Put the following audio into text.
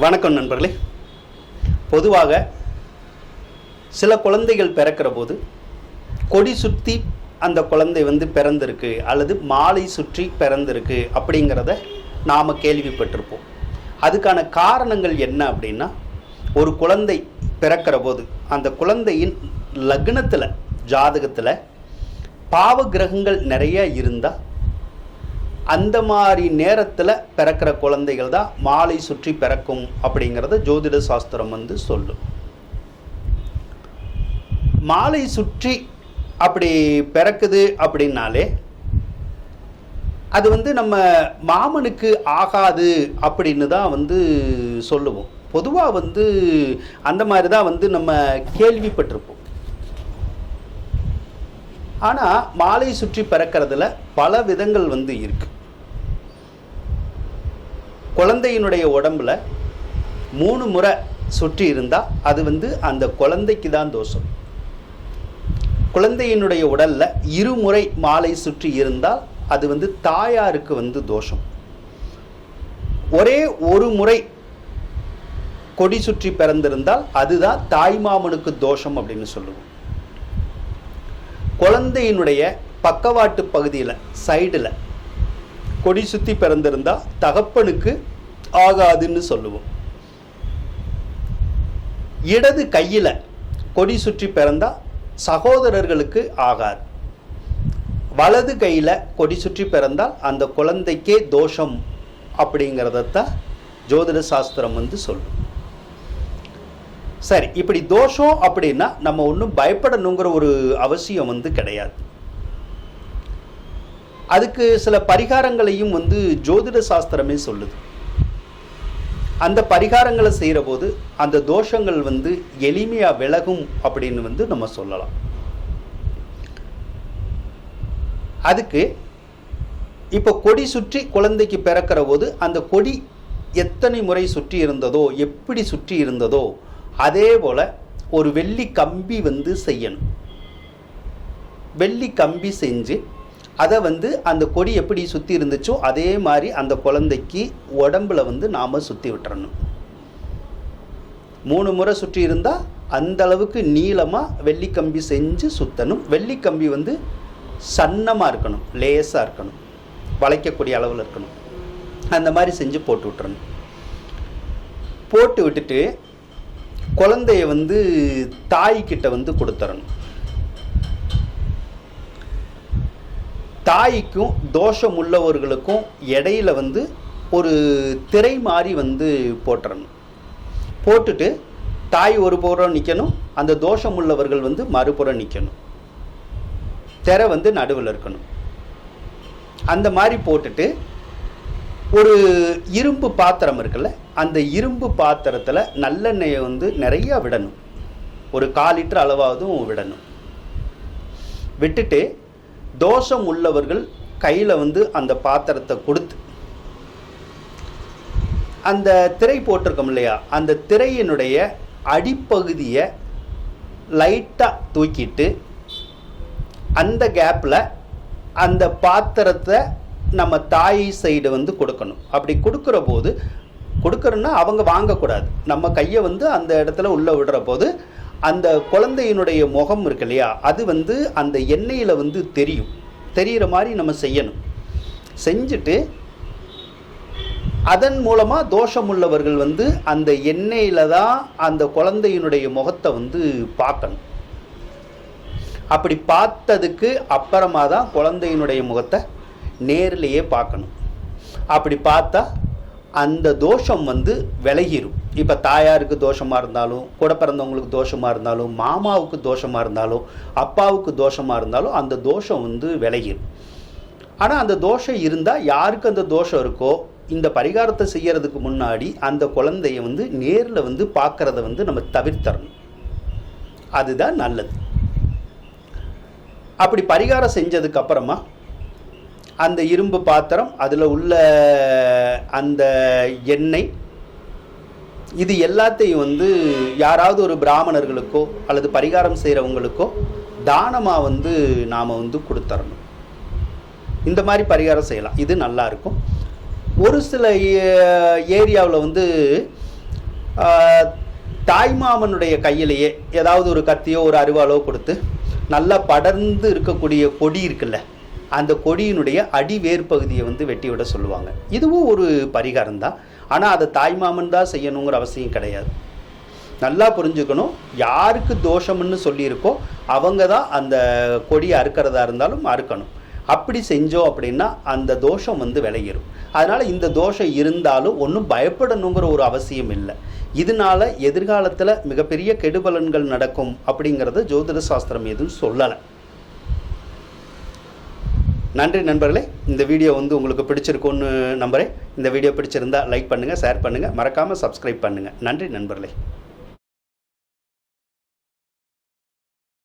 வணக்கம் நண்பர்களே. பொதுவாக சில குழந்தைகள் பிறக்கிற போது கொடி சுற்றி அந்த குழந்தை வந்து பிறந்திருக்கு அல்லது மாலை சுற்றி பிறந்திருக்கு அப்படிங்கிறத நாம் கேள்விப்பட்டிருப்போம். அதுக்கான காரணங்கள் என்ன அப்படின்னா ஒரு குழந்தை பிறக்கிற போது அந்த குழந்தையின் லக்னத்தில் ஜாதகத்தில் பாவ கிரகங்கள் நிறைய இருந்தால் அந்த மாதிரி நேரத்தில் பிறக்கிற குழந்தைகள் தான் மாலை சுற்றி பிறக்கும் அப்படிங்கிறத ஜோதிட சாஸ்திரம் வந்து சொல்லும். மாலை சுற்றி அப்படி பிறக்குது அப்படின்னாலே அது வந்து நம்ம மாமனுக்கு ஆகாது அப்படின்னு தான் வந்து சொல்லுவோம். பொதுவாக வந்து அந்த மாதிரி தான் வந்து நம்ம கேள்விப்பட்டிருப்போம். ஆனால் மாலை சுற்றி பிறக்கிறதுல பல விதங்கள் வந்து இருக்குது குழந்தையினுடைய உடம்புல மூணு முறை சுற்றி இருந்தால் அது வந்து அந்த குழந்தைக்கு தான் தோஷம். குழந்தையினுடைய உடலில் இருமுறை மாலை சுற்றி இருந்தால் அது வந்து தாயாருக்கு வந்து தோஷம். ஒரே ஒரு முறை கொடி சுற்றி பிறந்திருந்தால் அதுதான் தாய்மாமனுக்கு தோஷம் அப்படின்னு சொல்லுவோம். குழந்தையினுடைய பக்கவாட்டு பகுதியில் சைடில் கொடி சுற்றி பிறந்திருந்தா தகப்பனுக்கு ஆகாதுன்னு சொல்லுவோம். இடது கையில் கொடி சுற்றி பிறந்தா சகோதரர்களுக்கு ஆகாது. வலது கையில் கொடி சுற்றி பிறந்தால் அந்த குழந்தைக்கே தோஷம் அப்படிங்கிறதத்தான் ஜோதிட சாஸ்திரம் வந்து சொல்லும். சரி இப்படி தோஷம் அப்படின்னா நம்ம ஒன்றும் பயப்படணுங்கிற ஒரு அவசியம் வந்து கிடையாது. அதுக்கு சில பரிகாரங்களையும் வந்து ஜோதிட சாஸ்திரமே சொல்லுது. அந்த பரிகாரங்களை செய்கிற போது அந்த தோஷங்கள் வந்து எளிமையாக விலகும் அப்படின்னு வந்து நம்ம சொல்லலாம். அதுக்கு இப்போ கொடி சுற்றி குழந்தைக்கு பிறக்கிற போது அந்த கொடி எத்தனை முறை சுற்றி இருந்ததோ எப்படி சுற்றி இருந்ததோ அதே போல் ஒரு வெள்ளி கம்பி வந்து செய்யணும். வெள்ளி கம்பி செஞ்சு அதை வந்து அந்த கொடி எப்படி சுற்றி இருந்துச்சோ அதே மாதிரி அந்த குழந்தைக்கு உடம்புல வந்து நாம் சுற்றி விட்டுறணும். மூணு முறை சுற்றி இருந்தால் அந்த அளவுக்கு நீளமாக வெள்ளிக்கம்பி செஞ்சு சுற்றணும் வெள்ளிக்கம்பி வந்து சன்னமாக இருக்கணும் லேசாக இருக்கணும் வளைக்கக்கூடிய அளவில் இருக்கணும். அந்த மாதிரி செஞ்சு போட்டு விட்டுறணும். போட்டு விட்டுட்டு குழந்தைய வந்து தாய்கிட்ட வந்து கொடுத்துறணும். தாய்க்கும் தோஷம் உள்ளவர்களுக்கும் இடையில வந்து ஒரு திரை மாதிரி வந்து போட்டுறணும் போட்டுட்டு தாய் ஒரு புறம் நிற்கணும் அந்த தோஷம் உள்ளவர்கள் வந்து மறுபுறம் நிற்கணும் திரை வந்து நடுவில் இருக்கணும். அந்த மாதிரி போட்டுட்டு ஒரு இரும்பு பாத்திரம் இருக்குல்ல அந்த இரும்பு பாத்திரத்தில் நல்லெண்ணெயை வந்து நிறையா விடணும். ஒரு கால் லிட்டர் அளவாவதும் விடணும். விட்டுட்டு தோஷம் உள்ளவர்கள் கையில் வந்து அந்த பாத்திரத்தை கொடுத்து அந்த திரை போட்டிருக்கோம் இல்லையா? அந்த திரையினுடைய அடிப்பகுதியை லைட்டாக தூக்கிட்டு அந்த கேப்பில் அந்த பாத்திரத்தை நம்ம தாய் சைடு வந்து கொடுக்கணும். அப்படி கொடுக்குற போது கொடுக்குறோன்னா அவங்க வாங்கக்கூடாது. நம்ம கையை வந்து அந்த இடத்துல உள்ளே விடுற போது அந்த குழந்தையினுடைய முகம் இருக்கு இல்லையா? அது வந்து அந்த எண்ணெயில் வந்து தெரியும். தெரிகிற மாதிரி நம்ம செய்யணும். செஞ்சுட்டு அதன் மூலமாக தோஷம் உள்ளவர்கள் வந்து அந்த எண்ணெயில் தான் அந்த குழந்தையினுடைய முகத்தை வந்து பார்க்கணும். அப்படி பார்த்ததுக்கு அப்புறமா தான் குழந்தையினுடைய முகத்தை நேர்லேயே பார்க்கணும். அப்படி பார்த்தா அந்த தோஷம் வந்து விலகிரும். இப்போ தாயாருக்கு தோஷமாக இருந்தாலும் கூட பிறந்தவங்களுக்கு தோஷமாக இருந்தாலும் மாமாவுக்கு தோஷமாக இருந்தாலும் அப்பாவுக்கு தோஷமாக இருந்தாலும் அந்த தோஷம் வந்து விலகிரும். ஆனால் அந்த தோஷம் இருந்தால் யாருக்கு அந்த தோஷம் இருக்கோ இந்த பரிகாரத்தை செய்கிறதுக்கு முன்னாடி அந்த குழந்தைய வந்து நேரில் வந்து பார்க்குறத வந்து நம்ம தவிர்த்தரணும். அதுதான் நல்லது. அப்படி பரிகாரம் செஞ்சதுக்கப்புறமா அந்த இரும்பு பாத்திரம் அதில் உள்ள அந்த எண்ணெய் இது எல்லாத்தையும் வந்து யாராவது ஒரு பிராமணர்களுக்கோ அல்லது பரிகாரம் செய்கிறவங்களுக்கோ தானமாக வந்து நாம் வந்து கொடுத்துறணும் இந்த மாதிரி பரிகாரம் செய்யலாம். இது நல்லா இருக்கும். ஒரு சில ஏரியாவில் வந்து தாய்மாமனுடைய கையிலேயே ஏதாவது ஒரு கத்தியோ ஒரு அருவாளோ கொடுத்து நல்லா படர்ந்து இருக்கக்கூடிய கொடி இருக்குல்ல அந்த கொடியினுடைய அடிவேர் பகுதியை வந்து வெட்டி விட சொல்லுவாங்க. இதுவும் ஒரு பரிகாரம் தான். ஆனால் அதை தாய்மாமன் தான் செய்யணுங்கிற அவசியம் கிடையாது. நல்லா புரிஞ்சுக்கணும். யாருக்கு தோஷம்னு சொல்லியிருக்கோ அவங்க தான் அந்த கொடியை அறுக்கிறதா இருந்தாலும் அறுக்கணும். அப்படி செஞ்சோம் அப்படின்னா அந்த தோஷம் வந்து விளையிடும் அதனால் இந்த தோஷம் இருந்தாலும் ஒன்றும் பயப்படணுங்கிற ஒரு அவசியம் இல்லை. இதனால எதிர்காலத்தில் மிகப்பெரிய கெடுபலன்கள் நடக்கும் அப்படிங்கிறத ஜோதிட சாஸ்திரம் எதுவும் சொல்லலை. நன்றி நண்பர்களே இந்த வீடியோ வந்து உங்களுக்கு பிடிச்சிருக்கும்னு நம்புகிறேன் இந்த வீடியோ பிடிச்சிருந்தா லைக் பண்ணுங்கள் ஷேர் பண்ணுங்கள் மறக்காமல் சப்ஸ்கிரைப் பண்ணுங்கள் நன்றி நண்பர்களே.